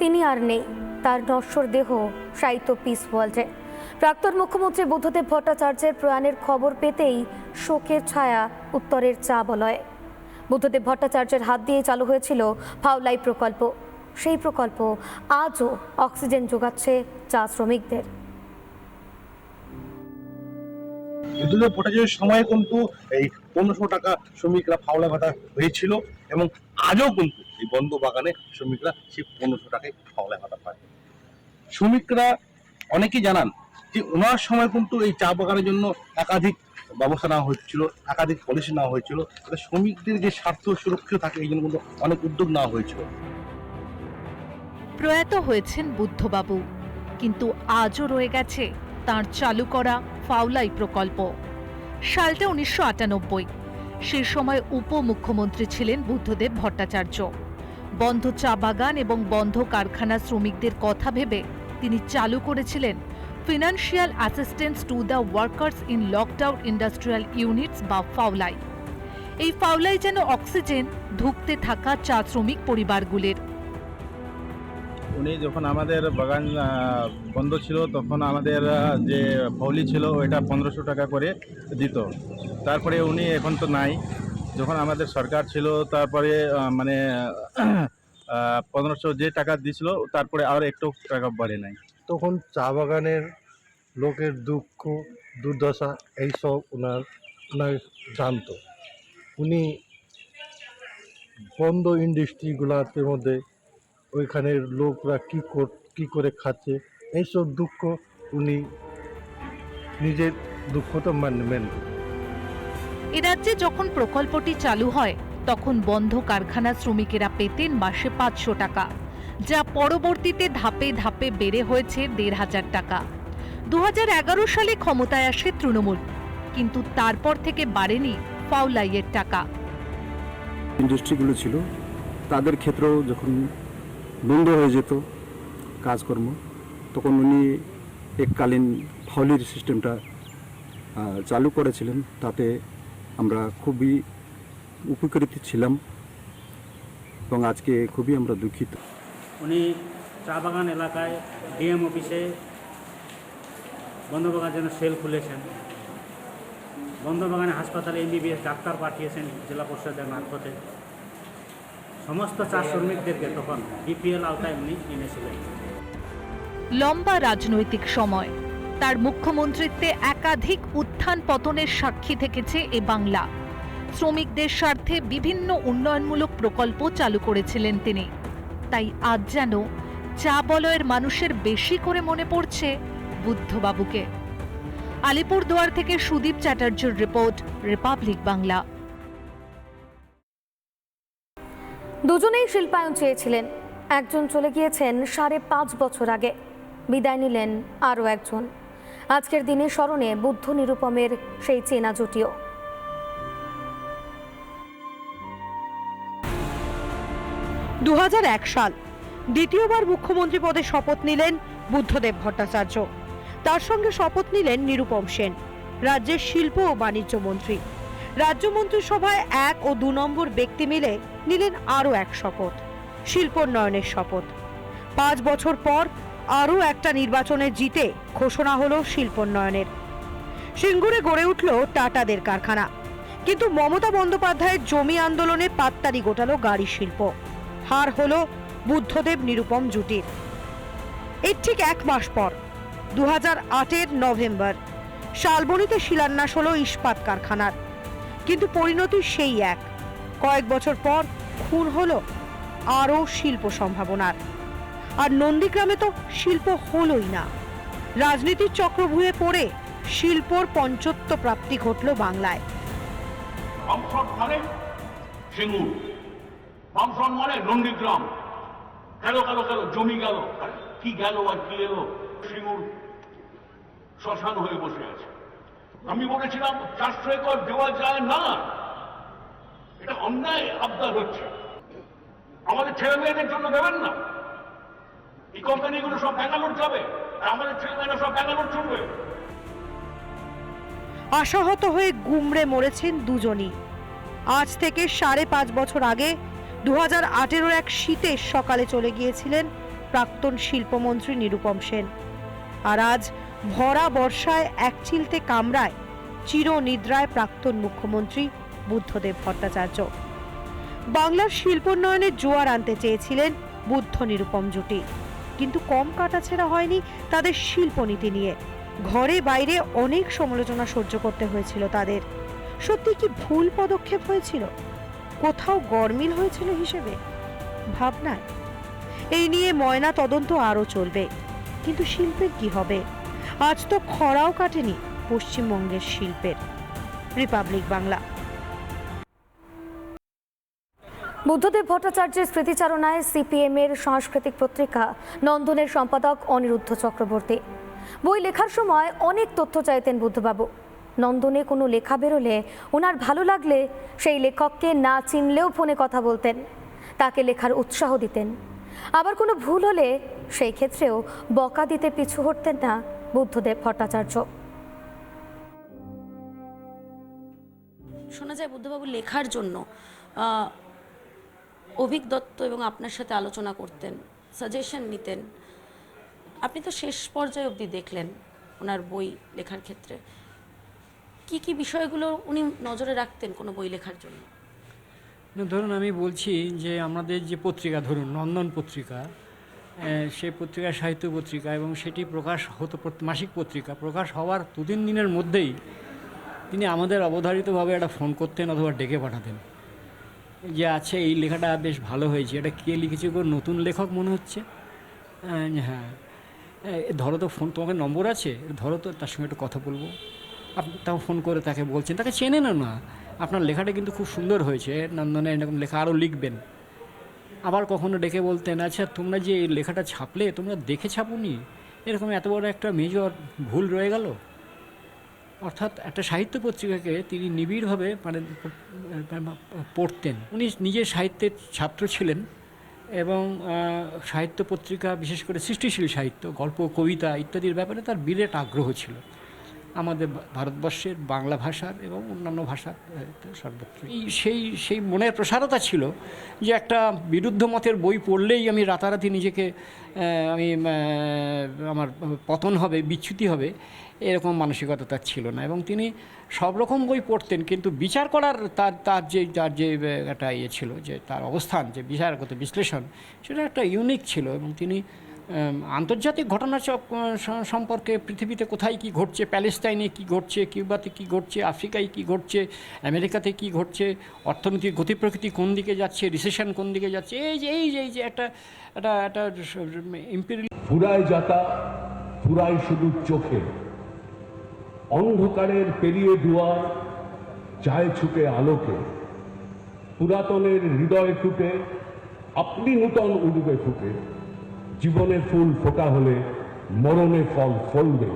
তিনি আর নেই। তার নশ্বর দেহ সাহিত্য পিস ওয়ার্ল্ডে। প্রাক্তন মুখ্যমন্ত্রী বুদ্ধদেব ভট্টাচার্যের প্রয়াণের খবর পেতেই শোকের ছায়া উত্তরের চা বলয় বুদ্ধদেব ভট্টাচার্যের হাত দিয়ে চালু হয়েছিল ফাউলাই প্রকল্প। সেই প্রকল্প আজও অক্সিজেন যোগাচ্ছে চা শ্রমিকদের। সময় কিন্তু এই পনেরোশো টাকা শ্রমিকরা ফাওলা ভাতা হয়েছিল এবং আজও কিন্তু এই বন্ধ বাগানে শ্রমিকরা সেই পনেরোশো টাকায় ফাওলা ভাতা পায়। শ্রমিকরা অনেকেই জানান যে ওনার সময় কিন্তু এই চা বাগানের জন্য একাধিক ব্যবস্থা নেওয়া হয়েছিল একাধিক পলিসি নেওয়া হয়েছিল। তাতে শ্রমিকদের যে স্বার্থ সুরক্ষিত থাকে এই জন্য কিন্তু অনেক উদ্যোগ নেওয়া হয়েছিল। প্রয়াত হয়েছেন বুদ্ধবাবু কিন্তু আজও রয়ে গেছে তার চালু করা ফাউলাই প্রকল্প। সালটা উনিশশো আটানব্বই সে সময় উপমুখ্যমন্ত্রী ছিলেন বুদ্ধদেব ভট্টাচার্য। বন্ধ চা বাগান এবং বন্ধ কারখানা শ্রমিকদের কথা ভেবে তিনি চালু করেছিলেন financial assistance to the workers in lockdown industrial units বা ফাউলাই। এই ফাউলাই যেন অক্সিজেন, ধুঁকতে থাকা চা শ্রমিক পরিবারগুলির। উনি যখন আমাদের বাগান বন্ধ ছিল তখন আমাদের যে ফৌলি ছিল ওইটা পনেরোশো টাকা করে দিত। তারপরে উনি এখন তো নাই। যখন আমাদের সরকার ছিল, তারপরে মানে পনেরোশো যে টাকা দিছিল, তারপরে আর একটু টাকা বাড়ে নাই। তখন চা বাগানের লোকের দুঃখ, দুর্দশা এইসব ওনার ওনার জানতো। উনি বন্ধ ইন্ডাস্ট্রিগুলোতে মধ্যে ওইখানের লোকরা কী কী করে খাচ্ছে, এইসব দুঃখ উনি নিজের দুঃখ তো মানে মেন এ রাজ্যে যখন প্রকল্পটি চালু হয়, তখন বন্ধ কারখানা শ্রমিকেরা পেতেন মাসে পাঁচশো টাকা, যা পরবর্তীতে ধাপে ধাপে বেড়ে হয়েছে দেড় হাজার টাকা। দু হাজার এগারো সালে ক্ষমতায় আসে তৃণমূল, কিন্তু তারপর থেকে বাড়েনি ফাউলাইয়ের টাকা। ইন্ডাস্ট্রিগুলো ছিল, তাদের ক্ষেত্রেও যখন বন্ধ হয়ে যেত কাজকর্ম, তখন উনি এককালীন ফাউলির সিস্টেমটা চালু করেছিলেন। তাতে আমরা খুবই উপকৃত ছিলাম এবং আজকে খুবই আমরা দুঃখিত। উনি চা বাগান এলাকায় ডিএম অফিসে বন্ধবাগান যেন সেল খুলেছেন। বন্ধবাগানে হাসপাতালে এমবিবিএস ডাক্তার পাঠিয়েছেন জেলা পরিষদের মারফতে। সমস্ত চা শ্রমিকদেরকে তখন বিপিএল আওতায় উনি এনেছিলেন। লম্বা রাজনৈতিক সময়। তার মুখ্যমন্ত্রিত্বে একাধিক উত্থান পতনের সাক্ষী থেকেছে এ বাংলা। শ্রমিকদের স্বার্থে বিভিন্ন উন্নয়নমূলক প্রকল্প চালু করেছিলেন তিনি। তাই আজ যেন চা বলয়ের মানুষের বেশি করে মনে পড়ছে বুদ্ধবাবুকে। আলিপুরদুয়ার থেকে সুদীপ চ্যাটার্জির রিপোর্ট, রিপাবলিক বাংলা। দুজনেই শিল্পায়ন চেয়েছিলেন। একজন চলে গিয়েছেন সাড়ে পাঁচ বছর আগে। বিদায় নিলেন আরও একজন। আজকের দিনে স্মরণে বুদ্ধ নিরুপমের সেই চেনা জুটিও। দুহাজার এক সাল, দ্বিতীয়বার মুখ্যমন্ত্রী পদে শপথ নিলেন বুদ্ধদেব ভট্টাচার্য। তার সঙ্গে শপথ নিলেন নিরুপম সেন, রাজ্যের শিল্প ও বাণিজ্য মন্ত্রী। রাজ্য মন্ত্রিসভায় এক ও দু নম্বর ব্যক্তি মিলে নিলেন আরও এক শপথ, শিল্পোন্নয়নের শপথ। পাঁচ বছর পর আরও একটা নির্বাচনে জিতে ঘোষণা হলো শিল্পোন্নয়নের। সিঙ্গুরে গড়ে উঠল টাটাদের কারখানা। কিন্তু মমতা বন্দ্যোপাধ্যায়ের জমি আন্দোলনে পাত্তারি গোটালো গাড়ি শিল্প। হার হল বুদ্ধদেব নিরুপম জুটির। এর ঠিক এক মাস পর দু হাজার আটের নভেম্বর, শালবনিতে শিলান্যাস হলো ইস্পাত কারখানার। কিন্তু পরিণতি সেই এক। কয়েক বছর পর খুন হলো আরও শিল্প সম্ভাবনার। আর নন্দীগ্রামে তো শিল্প হলোই না। রাজনীতির চক্রভূয়ে পড়ে শিল্পর পঞ্চত্ব প্রাপ্তি ঘটল বাংলায়। বামফ্রন্ট মানে সিঙ্গুর বামফ্রন্ট মানে নন্দীগ্রাম। গেল গেল গেল জমি গেল। কি গেল আর কি এলো? সিঙ্গুর শ্মশান হয়ে বসে আছে। আমি বলেছিলাম, চারশো একর দেওয়া যায় না। এটা অন্যায় আবদার হচ্ছে। আমাদের ছেলে মেয়েদের জন্য দেবেন না। এই কোম্পানিগুলো সব ব্যাঙ্গালোর যাবে, আর আমাদের ছেলে মেয়েরা সব ব্যাঙ্গালোর চলবে। আশাহত হয়ে গুমড়ে মরেছেন দুজনই। আজ থেকে সাড়ে পাঁচ বছর আগে দু হাজার এক শীতের সকালে চলে গিয়েছিলেন প্রাক্তন শিল্পমন্ত্রী নিরুপম সেন। আর আজ ভরা বর্ষায় এক চিলতে কামরায় চিরনিদ্রায় প্রাক্তন মুখ্যমন্ত্রী বুদ্ধদেব ভট্টাচার্য। বাংলার শিল্পোন্নয়নের জোয়ার আনতে চেয়েছিলেন বুদ্ধ নিরুপম জুটি। কিন্তু কম কাটাছেড়া হয়নি তাদের শিল্পনীতি নিয়ে। ঘরে বাইরে অনেক সমালোচনা সহ্য করতে হয়েছিল তাদের। সত্যি কি ভুল পদক্ষেপ হয়েছিল? কোথাও গরমিল হয়েছিল হিসেবে? ভাবনায়। এই নিয়ে ময়না তদন্ত আরও চলবে। কিন্তু শিল্পের কি হবে? আজ তো খরাও কাটেনি পশ্চিমবঙ্গের শিল্পের। রিপাবলিক বাংলা। বুদ্ধদেব ভট্টাচার্যের স্মৃতিচারণায় সিপিএম এর সাংস্কৃতিক পত্রিকা, নন্দনের সম্পাদক অনিরুদ্ধ চক্রবর্তী। বই লেখার সময় অনেক তথ্য চাইতেন বুদ্ধবাবু। নন্দনে কোনো লেখা বেরোলে ওনার ভালো লাগলে সেই লেখককে না চিনলেও ফোনে কথা বলতেন। তাকে লেখার উৎসাহ দিতেন। আবার কোনো ভুল হলে সেই ক্ষেত্রেও বকা দিতে পিছু হটতেন না বুদ্ধদেব ভট্টাচার্য। শোনা যায় বুদ্ধবাবু লেখার জন্য অভিক দত্ত এবং আপনার সাথে আলোচনা করতেন সাজেশন নিতেন। আপনি তো শেষ পর্যায়ে অবধি দেখলেন ওনার বই লেখার ক্ষেত্রে। কি কি বিষয়গুলো উনি নজরে রাখতেন কোনো বই লেখার জন্য? ধরুন আমি বলছি যে আমাদের যে পত্রিকা, ধরুন নন্দন পত্রিকা সেই পত্রিকা সাহিত্য পত্রিকা এবং সেটি প্রকাশ হতো মাসিক পত্রিকা প্রকাশ হওয়ার দু তিন দিনের মধ্যেই তিনি আমাদের অবধারিতভাবে একটা ফোন করতেন অথবা ডেকে পাঠাতেন। যে আছে, এই লেখাটা বেশ ভালো হয়েছে। এটা কে লিখেছে গো? নতুন লেখক মনে হচ্ছে? হ্যাঁ। ধরো তো ফোন, তোমাকে নম্বর আছে? ধরো তো, তার সঙ্গে একটু কথা বলব। আপনি তাও ফোন করে তাকে বলছেন। তাকে চেনে না না। আপনার লেখাটা কিন্তু খুব সুন্দর হয়েছে। নন্দনে এরকম লেখা আরও লিখবেন। আবার কখনো ডেকে বলতেন আচ্ছা তোমরা যে লেখাটা ছাপলে, তোমরা দেখে ছাপুনি? এরকম এত বড় একটা মেজর ভুল রয়ে গেল? অর্থাৎ একটা সাহিত্য পত্রিকাকে তিনি নিবিড়ভাবে মানে পড়তেন। উনি নিজে সাহিত্যের ছাত্র ছিলেন এবং সাহিত্য পত্রিকা, বিশেষ করে সৃষ্টিশীল সাহিত্য, গল্প, কবিতা ইত্যাদির ব্যাপারে তার বিরাট আগ্রহ ছিল। আমাদের ভারতবর্ষের বাংলা ভাষার এবং অন্যান্য ভাষার সর্বত্র সেই সেই মনের প্রসারতা ছিল যে একটা বিরুদ্ধ মতের বই পড়লেই আমি রাতারাতি নিজেকে আমি আমার পতন হবে, বিচ্যুতি হবে, এরকম মানসিকতা তার ছিল না। এবং তিনি সব রকম বই পড়তেন, কিন্তু বিচার করার তার তার যে তার যে একটা ইয়ে ছিল যে, তার অবস্থান, যে বিচারগত বিশ্লেষণ, সেটা একটা ইউনিক ছিল এবং তিনি আন্তর্জাতিক ঘটনা সম্পর্কে পৃথিবীতে কোথায় কি ঘটছে, প্যালেস্তাইনে কি ঘটছে, কিউবাতে কি ঘটছে, আফ্রিকায় কি ঘটছে, আমেরিকাতে কি ঘটছে, অর্থনীতির গতি প্রকৃতি কোন দিকে যাচ্ছে রিসেশন কোন দিকে যাচ্ছে, এই যে এই যে এই যে একটা একটা একটা ইম্পেরিয়াল ফুরায় যাতা, ফুরায় শুধু চোখে। অন্ধকারের পেরিয়ে দুয়ার চায় ছুটে আলোকে। পুরাতনের হৃদয় টুটে আপনি নূতন উড়বে ফুটে। জীবনের ফুল ফোটা হলে মরণে ফল ফলবে।